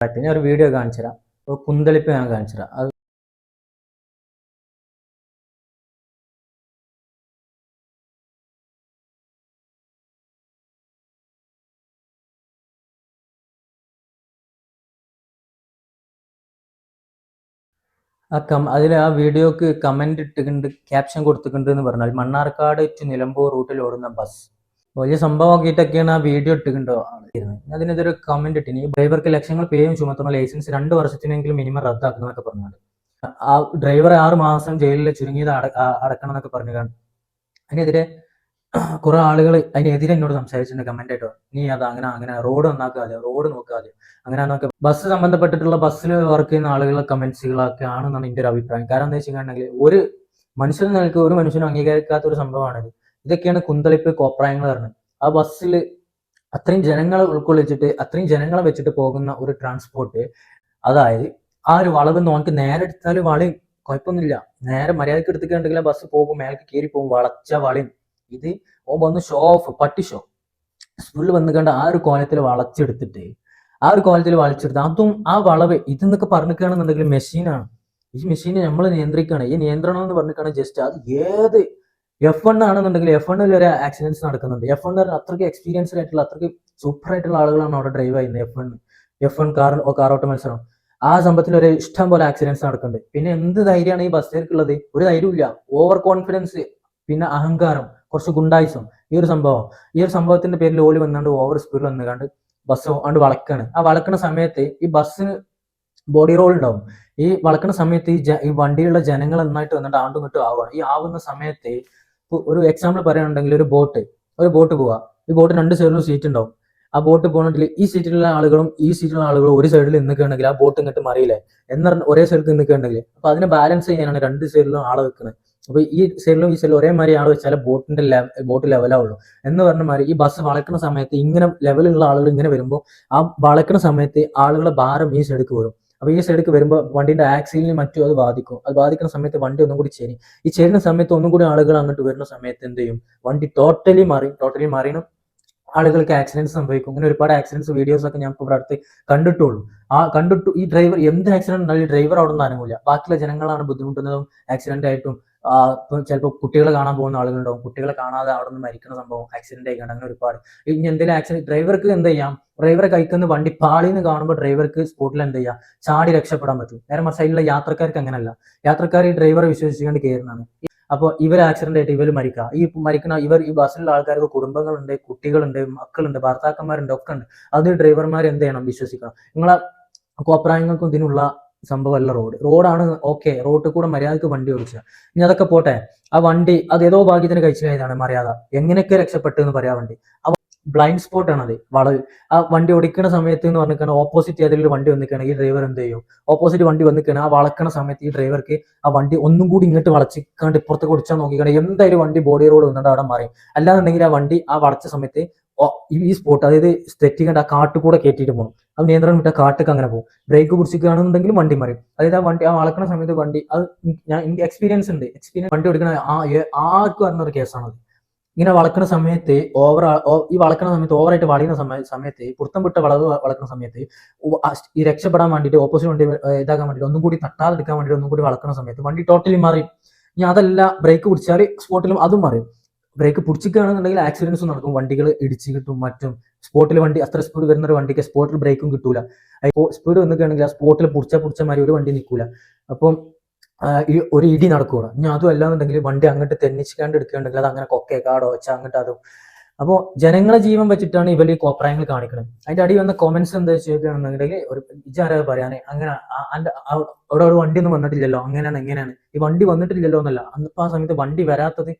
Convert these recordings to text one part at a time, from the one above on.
ഞാൻ ഒരു വീഡിയോ കാണിച്ചു തരാം ഒരു കുന്തളിപ്പ് ഞാൻ കാണിച്ചു തരാം അത് ആ കം അതിൽ ആ വീഡിയോക്ക് കമന്റ് ഇട്ടിട്ടുണ്ട് ക്യാപ്ഷൻ കൊടുത്തിട്ടുണ്ട് എന്ന് പറഞ്ഞാൽ മണ്ണാർക്കാട് ടു നിലമ്പൂർ റൂട്ടിൽ ഓടുന്ന ബസ് വലിയ സംഭവമാക്കിയിട്ടൊക്കെയാണ് ആ വീഡിയോ ഇട്ടിട്ടുണ്ടോ? അതിനെതിരെ കമന്റ് ഇട്ടിന്. ഡ്രൈവർക്ക് ലക്ഷങ്ങൾ പേയും ചുമത്തുന്ന ലൈസൻസ് രണ്ട് വർഷത്തിനെങ്കിലും മിനിമം റദ്ദാക്കണം എന്നൊക്കെ പറഞ്ഞാൽ ആ ഡ്രൈവർ ആറ് മാസം ജയിലിൽ ചുരുങ്ങിയത് അടക്കണം എന്നൊക്കെ പറഞ്ഞു അതിനെതിരെ കുറെ ആളുകൾ അതിനെതിരെ എന്നോട് സംസാരിച്ചിട്ടുണ്ട് കമന്റ് ആയിട്ടോ നീ അത് അങ്ങനെ അങ്ങനെ റോഡ് നന്നാക്കാതെ റോഡ് നോക്കാതെ അങ്ങനെ നോക്കുക ബസ് സംബന്ധപ്പെട്ടിട്ടുള്ള ബസ്സിൽ വർക്ക് ചെയ്യുന്ന ആളുകളുടെ കമന്റ്സുകളൊക്കെ ആണെന്നാണ് എന്റെ ഒരു അഭിപ്രായം. കാരണം എന്താ വെച്ചിട്ടുണ്ടെങ്കിൽ ഒരു മനുഷ്യന് നിലയ്ക്ക് ഒരു മനുഷ്യനും അംഗീകരിക്കാത്ത ഒരു സംഭവമാണിത്. ഇതൊക്കെയാണ് കുന്തളിപ്പ് കോപ്രായങ്ങൾ പറഞ്ഞത് ആ ബസ്സിൽ അത്രയും ജനങ്ങളെ ഉൾക്കൊള്ളിച്ചിട്ട് അത്രയും ജനങ്ങളെ വെച്ചിട്ട് പോകുന്ന ഒരു ട്രാൻസ്പോർട്ട് അതായത് ആ ഒരു വളവ് നോക്ക് നേരെ എടുത്താൽ വളയും കുഴപ്പമൊന്നുമില്ല. നേരെ മര്യാദയ്ക്ക് എടുത്തിട്ടുണ്ടെങ്കിൽ ബസ് പോകും മേലേക്ക് കയറി പോകും വളച്ച വളയും. ഇത് ഓ വന്ന് ഷോ ഓഫ് പട്ടി ഷോ സ്കൂളിൽ വന്ന് കണ്ട ആ ഒരു കോലത്തിൽ വളച്ചെടുത്തിട്ട് ആ ഒരു കോലത്തിൽ വളച്ചെടുത്ത് അതും ആ വളവ് ഇതെന്നൊക്കെ പറഞ്ഞിക്കുകയാണെന്നുണ്ടെങ്കിൽ മെഷീനാണ് ഈ മെഷീനെ നമ്മൾ നിയന്ത്രിക്കുകയാണ്. ഈ നിയന്ത്രണം എന്ന് പറഞ്ഞിട്ടാണ് ജസ്റ്റ് അത് ഏത് എഫ് വൺ ആണെന്നുണ്ടെങ്കിൽ എഫ് വണ്ണിൽ ഒരു ആക്സിഡൻസ് നടക്കുന്നുണ്ട്. എഫ് വൺ അത്രയ്ക്ക് എക്സ്പീരിയൻസ്ഡ് ആയിട്ടുള്ള അത്രയ്ക്ക് സൂപ്പർ ആയിട്ടുള്ള ആളുകളാണ് അവിടെ ഡ്രൈവ് ചെയ്യുന്നത് F one F one car കാറോട്ട മത്സരം ആ സംഭവത്തിൽ ഒരു ഇഷ്ടം പോലെ ആക്സിഡൻസ് നടക്കുന്നുണ്ട്. പിന്നെ എന്ത് ധൈര്യമാണ് ഈ ബസ്സിലേക്കുള്ളത് ഒരു ധൈര്യമില്ല ഓവർ കോൺഫിഡൻസ് പിന്നെ അഹങ്കാരം കുറച്ച് ഗുണ്ടായിസം. ഈ ഒരു സംഭവം. ഈ ഒരു സംഭവത്തിന്റെ പേരിൽ ഓൽ വന്നാണ്ട് ഓവർ സ്പീഡിൽ വന്നുകൊണ്ട് ബസ് ആണ്ട് വളക്കാണ്. ആ വളക്കുന്ന സമയത്ത് ഈ ബസ്സിന് ബോഡി റോൾ ഉണ്ടാവും. ഈ വളക്കുന്ന സമയത്ത് ഈ ഈ വണ്ടിയിലുള്ള ജനങ്ങൾ നന്നായിട്ട് വന്നിട്ട് ആണ്ടും ആവുകയാണ് ഈ ആവുന്ന സമയത്ത് ഒരു എക്സാമ്പിൾ പറയുകയാണെങ്കിൽ ഒരു ബോട്ട് ഒരു ബോട്ട് പോവാ. ഈ ബോട്ട് രണ്ട് സൈഡിലും സീറ്റ് ഉണ്ടാവും. ആ ബോട്ട് പോകണമെങ്കിൽ ഈ സീറ്റിലുള്ള ആളുകളും ഈ സീറ്റിലുള്ള ആളുകളും ഒരു സൈഡിൽ നിൽക്കുകയാണെങ്കിൽ ആ ബോട്ട് ഇങ്ങോട്ട് മറിയില്ലേ? എന്ന് ഒരേ സൈഡിൽ നിൽക്കുകയാണെങ്കിൽ അപ്പൊ അതിനെ ബാലൻസ് ചെയ്യാനാണ് രണ്ട് സൈഡിലും ആളെ വെക്കുന്നത് അപ്പൊ ഈ സൈഡിലും ഈ സൈഡിലും ഒരേ മാതിരി ആൾ വെച്ചാൽ ബോട്ടിന്റെ ബോട്ട് ലെവലാവുള്ളൂ എന്ന് പറഞ്ഞ മാതിരി ഈ ബസ് വളക്കുന്ന സമയത്ത് ഇങ്ങനെ ലെവലുള്ള ആളുകൾ ഇങ്ങനെ വരുമ്പോൾ ആ വളക്കുന്ന സമയത്ത് ആളുകളുടെ ഭാരം ഈ സൈഡിലേക്ക് വരും. അപ്പൊ ഈ സൈഡിലേക്ക് വരുമ്പോൾ വണ്ടിന്റെ ആക്സിലിനും മറ്റും അത് ബാധിക്കും. അത് ബാധിക്കുന്ന സമയത്ത് വണ്ടി ഒന്നും കൂടി ചേരും. ഈ ചേരുന്ന സമയത്ത് ഒന്നും കൂടി ആളുകൾ അങ്ങോട്ട് വരുന്ന സമയത്ത് എന്ത് ചെയ്യും? വണ്ടി ടോട്ടലി മാറി ടോട്ടലി മാറിയണം ആളുകൾക്ക് ആക്സിഡൻസ് സംഭവിക്കും. അങ്ങനെ ഒരുപാട് ആക്സിഡൻസ് വീഡിയോസ് ഒക്കെ ഞാൻ ഇവിടെ അടുത്ത് കണ്ടിട്ടുള്ളൂ. ആ കണ്ടിട്ടു ഈ ഡ്രൈവർ എന്ത് ആക്സിഡന്റ് ഉണ്ടായാലും ഡ്രൈവർ അവിടെ നിന്ന് അനുകൂല ബാക്കിയുള്ള ജനങ്ങളാണ് ബുദ്ധിമുട്ടുന്നതും ആക്സിഡന്റ് ആയിട്ടും ചിലപ്പോൾ കുട്ടികളെ കാണാൻ പോകുന്ന ആളുകളുണ്ടാവും. കുട്ടികളെ കാണാതെ അവിടെ നിന്ന് മരിക്കുന്ന സംഭവം ആക്സിഡന്റ് ആയിക്കാണ്ട് അങ്ങനെ ഒരുപാട്. ഇനി എന്തെങ്കിലും ആക്സിഡന്റ് ഡ്രൈവർക്ക് എന്ത് ചെയ്യാം? ഡ്രൈവറെ കൈക്കുന്ന വണ്ടി പാളിന്ന് കാണുമ്പോൾ ഡ്രൈവർക്ക് സ്പോട്ടിൽ എന്ത് ചെയ്യാം? ചാടി രക്ഷപ്പെടാൻ പറ്റും. നേരെ മറിച്ച് യാത്രക്കാർക്ക് അങ്ങനല്ല യാത്രക്കാർ ഈ ഡ്രൈവറെ വിശ്വസിച്ചുകൊണ്ട് കയറുന്നതാണ് അപ്പോൾ ഇവർ ആക്സിഡന്റ് ആയിട്ട് ഇവർ മരിക്കുക ഈ മരിക്കുന്ന ഇവർ ഈ ബസ്സിലുള്ള ആൾക്കാർക്ക് കുടുംബങ്ങളുണ്ട് കുട്ടികളുണ്ട് മക്കളുണ്ട് ഭർത്താക്കന്മാരുണ്ട് ഒക്കെ ഉണ്ട്. അത് ഡ്രൈവർമാർ എന്ത് ചെയ്യണം? വിശ്വസിക്കണം. നിങ്ങളെ കോപ്രായങ്ങൾക്കും ഇതിനുള്ള സംഭവമല്ല റോഡ്. റോഡാണ് ഓക്കെ റോഡിൽ കൂടെ മര്യാദയ്ക്ക് വണ്ടി ഓടിച്ച. ഇനി അതൊക്കെ പോട്ടെ. ആ വണ്ടി അത് ഏതോ ഭാഗ്യത്തിന് കഴിച്ചതാണ് മര്യാദ. എങ്ങനെയൊക്കെ രക്ഷപ്പെട്ടു എന്ന് പറയാ വണ്ടി. ആ ബ്ലൈൻഡ് സ്പോട്ട് ആണ് അത്. വളവ്. ആ വണ്ടി ഓടിക്കുന്ന സമയത്ത് എന്ന് പറഞ്ഞിട്ടാണ് ഓപ്പോസിറ്റ് ഏതെങ്കിലും വണ്ടി വന്നിക്കാണ് ഈ ഡ്രൈവർ എന്ത് ചെയ്യും? ഓപ്പോസിറ്റ് വണ്ടി വന്നിക്കാണ് ആ വളക്കണ സമയത്ത് ഈ ഡ്രൈവർക്ക് ആ വണ്ടി ഒന്നും കൂടി ഇങ്ങോട്ട് വളച്ചിക്കാണ്ട് ഇപ്പുറത്തേക്ക് ഓടിച്ചാൽ നോക്കിക്കാണ്ട് എന്തായാലും വണ്ടി ബോഡി റോഡ് വന്നിട്ട് അവിടെ മാറി അല്ലാന്നുണ്ടെങ്കിൽ ആ വണ്ടി ആ വളച്ച സമയത്ത് ഈ- സ്പോട്ട് അതായത് തെറ്റിക്കണ്ട് ആ കാട്ടുകൂടെ കയറ്റിയിട്ട് പോകും അത് നിയന്ത്രണം വിട്ട കാട്ടൊക്കെ അങ്ങനെ പോകും. ബ്രേക്ക് പിടിച്ചിരിക്കുകയാണെന്നുണ്ടെങ്കിൽ വണ്ടി മറിയും അതായത് ആ വണ്ടി ആ വളക്കണ സമയത്ത് വണ്ടി അത് ഞാൻ എനിക്ക് എക്സ്പീരിയൻസ് ഉണ്ട്. എക്സ്പീരിയൻസ് വണ്ടി എടുക്കണ ആ ആർക്കും അറിഞ്ഞ ഒരു കേസാണത് ഇങ്ങനെ വളക്കുന്ന സമയത്ത് ഓവർ ഈ വളക്കുന്ന സമയത്ത് ഓവറായിട്ട് വളയുന്ന സമയ സമയത്ത് പുറത്തം വിട്ട വളവ് വളക്കുന്ന സമയത്ത് ഈ രക്ഷപ്പെടാൻ വേണ്ടിയിട്ട് ഓപ്പോസിറ്റ് വണ്ടി ഇതാക്കാൻ വേണ്ടിയിട്ട് ഒന്നും കൂടി തട്ടാതെടുക്കാൻ വേണ്ടിയിട്ട് ഒന്നും കൂടി വളക്കുന്ന സമയത്ത് വണ്ടി ടോട്ടലി മാറി. ഇനി അതല്ല ബ്രേക്ക് പിടിച്ചാൽ സ്പോട്ടിലും അതും മാറി. ബ്രേക്ക് പിടിച്ചിക്കുകയാണെന്നുണ്ടെങ്കിൽ ആക്സിഡൻസ് നടക്കും. വണ്ടികൾ ഇടിച്ച് കിട്ടും മറ്റും. സ്പോട്ടിൽ വണ്ടി അത്ര സ്പീഡ് വരുന്ന ഒരു വണ്ടിക്ക് സ്പോട്ടിൽ ബ്രേക്കും കിട്ടൂല. സ്പീഡ് വന്നിക്കുകയാണെങ്കിൽ ആ സ്പോട്ടിൽ പുടിച്ച പുടിച്ച മാതിരി ഒരു വണ്ടി നിൽക്കൂല. അപ്പം ഒരു ഇടി നടക്കുക ഇനി അതും അല്ലാന്നുണ്ടെങ്കിൽ വണ്ടി അങ്ങോട്ട് തെന്നിച്ചിക്കാണ്ട് എടുക്കുകയാണെങ്കിൽ അത് അങ്ങനെ കൊക്കെ കാടോ വെച്ച അങ്ങോട്ട് അതും. അപ്പോൾ ജനങ്ങളെ ജീവൻ വെച്ചിട്ടാണ് ഇവർ ഈ കോപ്രായങ്ങൾ കാണിക്കുന്നത് അതിന്റെ അടി വന്ന കോമന്റ്സ് എന്താ ചോദിക്കുകയാണെന്നുണ്ടെങ്കിൽ ഒരു ഇജാരാ പറയാനേ? അങ്ങനെ അവിടെ ഒരു വണ്ടി ഒന്നും വന്നിട്ടില്ലല്ലോ. അങ്ങനെയാണ് എങ്ങനെയാണ് ഈ വണ്ടി വന്നിട്ടില്ലല്ലോ എന്നല്ല. അന്നിപ്പോൾ ആ സമയത്ത് വണ്ടി വരാത്തത്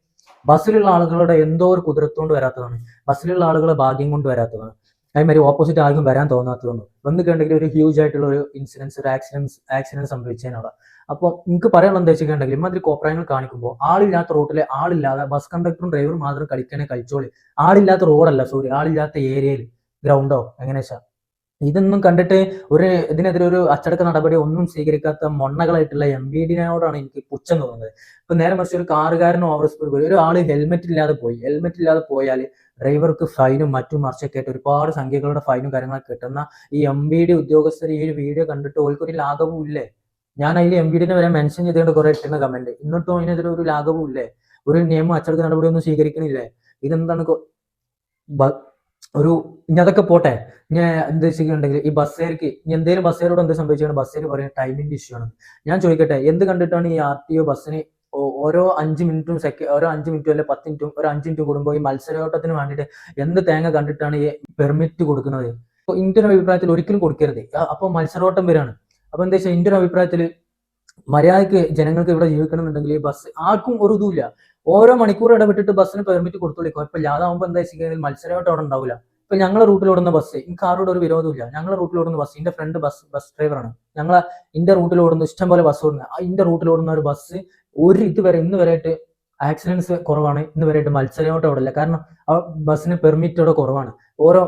ബസ്സിലുള്ള ആളുകളുടെ എന്തോ ഒരു കുതിരത്തോണ്ട് വരാത്തതാണ്. ബസ്സിലുള്ള ആളുകളെ ഭാഗ്യം കൊണ്ട് വരാത്തതാണ്. അതേമാതിരി ഓപ്പോസിറ്റ് ആർക്കും വരാൻ തോന്നാത്തതുകൊണ്ട്. വന്നിട്ടുണ്ടെങ്കിൽ ഒരു ഹ്യൂജ് ആയിട്ടുള്ള ഒരു ഇൻസിഡൻസ് ഒരു ആക്സിഡൻസ് ആക്സിഡന്റ് സംഭവിച്ചതിനവിടെ അപ്പോൾ നിങ്ങൾക്ക് പറയാനുള്ള എന്താ വെച്ചിട്ടുണ്ടെങ്കിൽ ഇമാതിരി കോപ്രായങ്ങൾ കാണിക്കുമ്പോൾ ആളില്ലാത്ത റൂട്ടിലെ ആളില്ലാതെ ബസ് കണ്ടക്ടറും ഡ്രൈവറും മാത്രം കളിക്കണേ കളിച്ചോളി. ആളില്ലാത്ത റോഡല്ല സോറി ആളില്ലാത്ത ഏരിയയിൽ ഗ്രൗണ്ടോ എങ്ങനെ വെച്ചാ? ഇതൊന്നും കണ്ടിട്ട് ഒരു ഇതിനെതിരെ ഒരു അച്ചടക്ക നടപടി ഒന്നും സ്വീകരിക്കാത്ത മൊണ്ണകളായിട്ടുള്ള എം ബി ഡിനോടാണ് എനിക്ക് പുച്ഛം തോന്നുന്നത്. ഇപ്പൊ നേരെ മറിച്ച് ഒരു കാറുകാരനോ ഓവർ സ്പീഡ് പോയി. ഒരാൾ ഹെൽമെറ്റ് ഇല്ലാതെ പോയി. ഹെൽമെറ്റ് ഇല്ലാതെ പോയാൽ ഡ്രൈവർക്ക് ഫൈനും മറ്റും മറിച്ചൊക്കെ ആയിട്ട് ഒരുപാട് സംഖ്യകളുടെ ഫൈനും കാര്യങ്ങളൊക്കെ കിട്ടുന്ന ഈ എം ബി ഡി ഉദ്യോഗസ്ഥർ ഈ ഒരു വീഡിയോ കണ്ടിട്ട് ഓൽക്കൊരു ലാഘവും ഇല്ലേ? ഞാൻ അതിൽ എം ബി ഡിനെ വരെ മെൻഷൻ ചെയ്തുകൊണ്ട് കുറെ ഇട്ടുന്ന കമന്റ് എന്നിട്ടും അതിനെതിരെ ഒരു ലാഘവും ഇല്ലേ? ഒരു നിയമം അച്ചടക്ക നടപടി ഒന്നും സ്വീകരിക്കണില്ലേ? ഇതെന്താണ് ഒരു ഇനി അതൊക്കെ പോട്ടെ. ഞാൻ എന്ത് ചെയ്യുന്നുണ്ടെങ്കിൽ ഈ ബസ്സേർക്ക് ഇനി എന്തെങ്കിലും ബസ്സേരോട് എന്ത് സംഭവിച്ചാണ് ബസ്സേര് പറയുന്നത് ടൈമിന്റെ ഇഷ്യൂ ആണ്. ഞാൻ ചോദിക്കട്ടെ എന്ത് കണ്ടിട്ടാണ് ഈ ആർ ടി ഒ ബസ്സിന് ഓരോ അഞ്ച് മിനിറ്റും സെക്ക ഓരോ അഞ്ച് മിനിറ്റും അല്ലെ പത്ത് മിനിറ്റും ഒരു അഞ്ച് മിനിറ്റ് കൂടുമ്പോൾ ഈ മത്സരയോട്ടത്തിന് വേണ്ടിയിട്ട് എന്ത് തേങ്ങ കണ്ടിട്ടാണ് ഈ പെർമിറ്റ് കൊടുക്കുന്നത്? ഇന്ത്യൻ അഭിപ്രായത്തിൽ ഒരിക്കലും കൊടുക്കരുത്. അപ്പോൾ അപ്പൊ മത്സരോട്ടം വരാണ് അപ്പൊ എന്താ വെച്ചാൽ ഇന്ത്യൻ അഭിപ്രായത്തിൽ മര്യാദയ്ക്ക് ജനങ്ങൾക്ക് ഇവിടെ ജീവിക്കണമെന്നുണ്ടെങ്കിൽ ഈ ബസ് ആർക്കും ഒരു ഇതുമില്ല ഓരോ മണിക്കൂർ ഇടവിട്ടിട്ട് ബസ്സിന് പെർമിറ്റ് കൊടുത്തോളി. കുഴപ്പമില്ല അതാവുമ്പോൾ എന്താ വെച്ചിട്ടുണ്ടെങ്കിൽ മത്സരമായിട്ട് അവിടെ ഉണ്ടാവില്ല ഇപ്പൊ ഞങ്ങളെ റൂട്ടിൽ ഓടുന്ന ബസ് എനിക്ക് ആരോടും ഒരു വിരോധമില്ല ഞങ്ങളെ റൂട്ടിൽ ഓടുന്ന ബസ് എന്റെ ഫ്രണ്ട് ബസ് ബസ് ഡ്രൈവറാണ് ഞങ്ങളെ ഇന്റെ റൂട്ടിൽ ഓടുന്ന ഇഷ്ടം പോലെ ബസ് ഓടുന്നത് ആ ഇന്റെ റൂട്ടിൽ ഓടുന്ന ഒരു ബസ് ഒരു ഇതുവരെ ഇന്ന് വരെയായിട്ട് ആക്സിഡൻസ് കുറവാണ്. ഇന്ന് വരെയായിട്ട് മത്സരമായിട്ട് അവിടെ ഇല്ല. കാരണം ആ ബസ്സിന് പെർമിറ്റ് അവിടെ കുറവാണ്. ഓരോ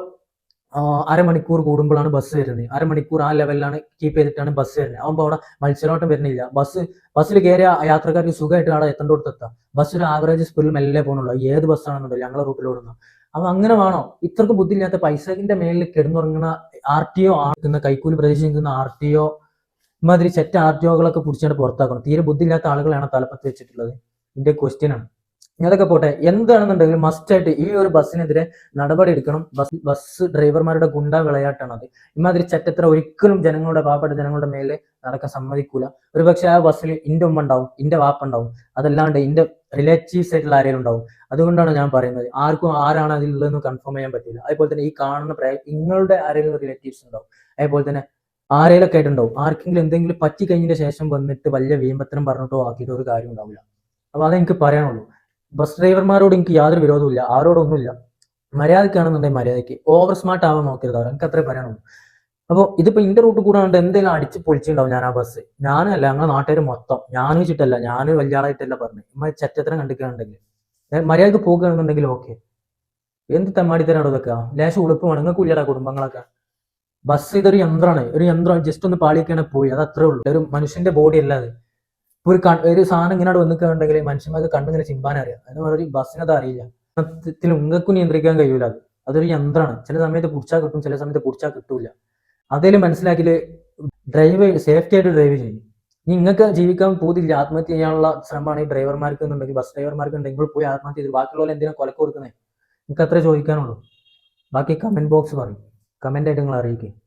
അരമണിക്കൂർ കൂടുമ്പോഴാണ് ബസ് വരുന്നത്. അരമണിക്കൂർ ആ ലെവലിലാണ് കീപ്പ് ചെയ്തിട്ടാണ് ബസ് വരുന്നത്. ആകുമ്പോൾ അവിടെ മത്സരമായിട്ട് വരുന്നില്ല. ബസ് ബസ്സിൽ കയറിയ യാത്രക്കാർക്ക് സുഖമായിട്ട് അവിടെ എത്തേണ്ടടുത്ത് എത്താം. ബസ് ഒരു ആവറേജ് സ്പീഡിൽ മെല്ലെ പോകണുള്ളൂ ഏത് ബസ്സാണെന്നുണ്ടോ ഞങ്ങളെ റൂട്ടിലോടുന്ന അപ്പൊ അങ്ങനെ വേണോ? ഇത്രക്ക് ബുദ്ധിയില്ലാത്ത പൈസക്കിന്റെ മേലിൽ കിടന്നുറങ്ങുന്ന ആർ ടി ഒ ആക്കുന്ന കൈക്കൂലി പ്രതീക്ഷിക്കുന്ന ആർ ടി ഒ ഇമാതിരി സെറ്റ് ആർ ടി ഒകളൊക്കെ പിടിച്ചാണ് പുറത്താക്കണം. തീരെ ബുദ്ധിയില്ലാത്ത ആളുകളാണ് തലപ്പത്ത് വെച്ചിട്ടുള്ളത്. ഇതിന്റെ ക്വസ്റ്റ്യൻ ആണ്. അതൊക്കെ പോട്ടെ. എന്താണെന്നുണ്ടെങ്കിലും മസ്റ്റ് ആയിട്ട് ഈ ഒരു ബസ്സിനെതിരെ നടപടി എടുക്കണം. ബസ് ബസ് ഡ്രൈവർമാരുടെ ഗുണ്ട അത്. ഇമാതിരി ചറ്റത്ര ഒരിക്കലും ജനങ്ങളുടെ പാവപ്പെട്ട ജനങ്ങളുടെ മേലെ നടക്കാൻ സമ്മതിക്കൂല. ഒരു പക്ഷെ ആ ബസ്സിൽ ഇന്റെ ഉമ്മ ഉണ്ടാവും ഇന്റെ വാപ്പ ഉണ്ടാവും. അതല്ലാണ്ട് ഇന്റെ റിലേറ്റീവ്സ് ആയിട്ടുള്ള ആരെങ്കിലും ഉണ്ടാവും. അതുകൊണ്ടാണ് ഞാൻ പറയുന്നത്. ആർക്കും ആരാണ് അതിലുള്ളതെന്ന് കൺഫേം ചെയ്യാൻ പറ്റില്ല. അതുപോലെ തന്നെ ഈ കാണുന്ന പ്രയ നിങ്ങളുടെ ആരെങ്കിലും റിലേറ്റീവ്സ് ഉണ്ടാവും. അതുപോലെ തന്നെ ആരെയിലൊക്കെ ആയിട്ടുണ്ടാവും. ആർക്കെങ്കിലും എന്തെങ്കിലും പറ്റി കഴിഞ്ഞതിന് ശേഷം വന്നിട്ട് വലിയ വീമ്പത്തനം പറഞ്ഞിട്ടോ ആക്കിയിട്ടോ ഒരു കാര്യം ഉണ്ടാവില്ല. അപ്പൊ അതെനിക്ക് പറയാനുള്ളൂ. ബസ് ഡ്രൈവർമാരോട് എനിക്ക് യാതൊരു വിരോധമില്ല ആരോടൊന്നുമില്ല. മര്യാദക്കാണെന്നുണ്ടെങ്കിൽ മര്യാദയ്ക്ക്. ഓവർ സ്മാർട്ട് ആവാൻ നോക്കരുത് അവർ എനിക്ക് അത്രേ പറയാനുള്ളൂ. അപ്പോൾ ഇതിപ്പോ ഇന്റെ റൂട്ട് കൂടാണ്ട് എന്തെങ്കിലും അടിച്ച് പൊളിച്ചിട്ടുണ്ടാവും ഞാൻ ആ ബസ്. ഞാനല്ല ഞങ്ങളെ നാട്ടുകാർ മൊത്തം. ഞാൻ വെച്ചിട്ടല്ല ഞാൻ വലിയ ആളായിട്ടല്ല പറഞ്ഞു ഇമ്മ ചറ്റത്തരം കണ്ടിക്കുകയാണെങ്കിൽ മര്യാദയ്ക്ക് പോകുകയാണെന്നുണ്ടെങ്കിൽ ഓക്കെ. എന്ത് തെമ്മാടിത്തരാണോ ഇതൊക്കെ? ലേശം ഉളുപ്പ് നിങ്ങൾക്ക് ഇല്ലടാ കുടുംബങ്ങളൊക്കെ. ബസ് ഇതൊരു യന്ത്രമാണ് ഒരു യന്ത്രം ജസ്റ്റ് ഒന്ന് പാളിയൊക്കെയാണ് പോയി. അത് അത്രേ ഉള്ളൂ. ഒരു മനുഷ്യന്റെ ബോഡി അല്ലാതെ ഒരു കൺ- ഒരു സാധനം ഇങ്ങനെ വന്നിട്ടുണ്ടെങ്കിൽ മനുഷ്യന്മാർക്ക് കണ്ടിങ്ങനെ ചിമ്പാൻ അറിയാം. അതിന് ഒരു ബസ്സിനത് അറിയില്ല. ഉങ്ങക്കും നിയന്ത്രിക്കാൻ കഴിയൂല അത്. അതൊരു യന്ത്രമാണ്. ചില സമയത്ത് പിടിച്ചാൽ കിട്ടും ചില സമയത്ത് പിടിച്ചാൽ കിട്ടൂല. അതേലും മനസ്സിലാക്കിൽ ഡ്രൈവ് സേഫ്റ്റി ആയിട്ട് ഡ്രൈവ് ചെയ്യും. ഇനി നിങ്ങൾക്ക് ജീവിക്കാൻ പോതില്ല ആത്മഹത്യ ചെയ്യാനുള്ള ശ്രമമാണ് ഈ ഡ്രൈവർമാർക്ക് എന്നുണ്ടെങ്കിൽ ബസ് ഡ്രൈവർമാർക്ക് ഉണ്ടെങ്കിൽ പോയി ആത്മഹത്യ ചെയ്തു. ബാക്കിയുള്ളവരെ എന്തിനാ കൊലക്ക് കൊടുക്കുന്നത് നിങ്ങൾക്ക് അത്രേ ചോദിക്കാനുള്ളൂ. ബാക്കി കമന്റ് ബോക്സ് പറയും. കമന്റ് ആയിട്ട് നിങ്ങൾ അറിയിക്കുക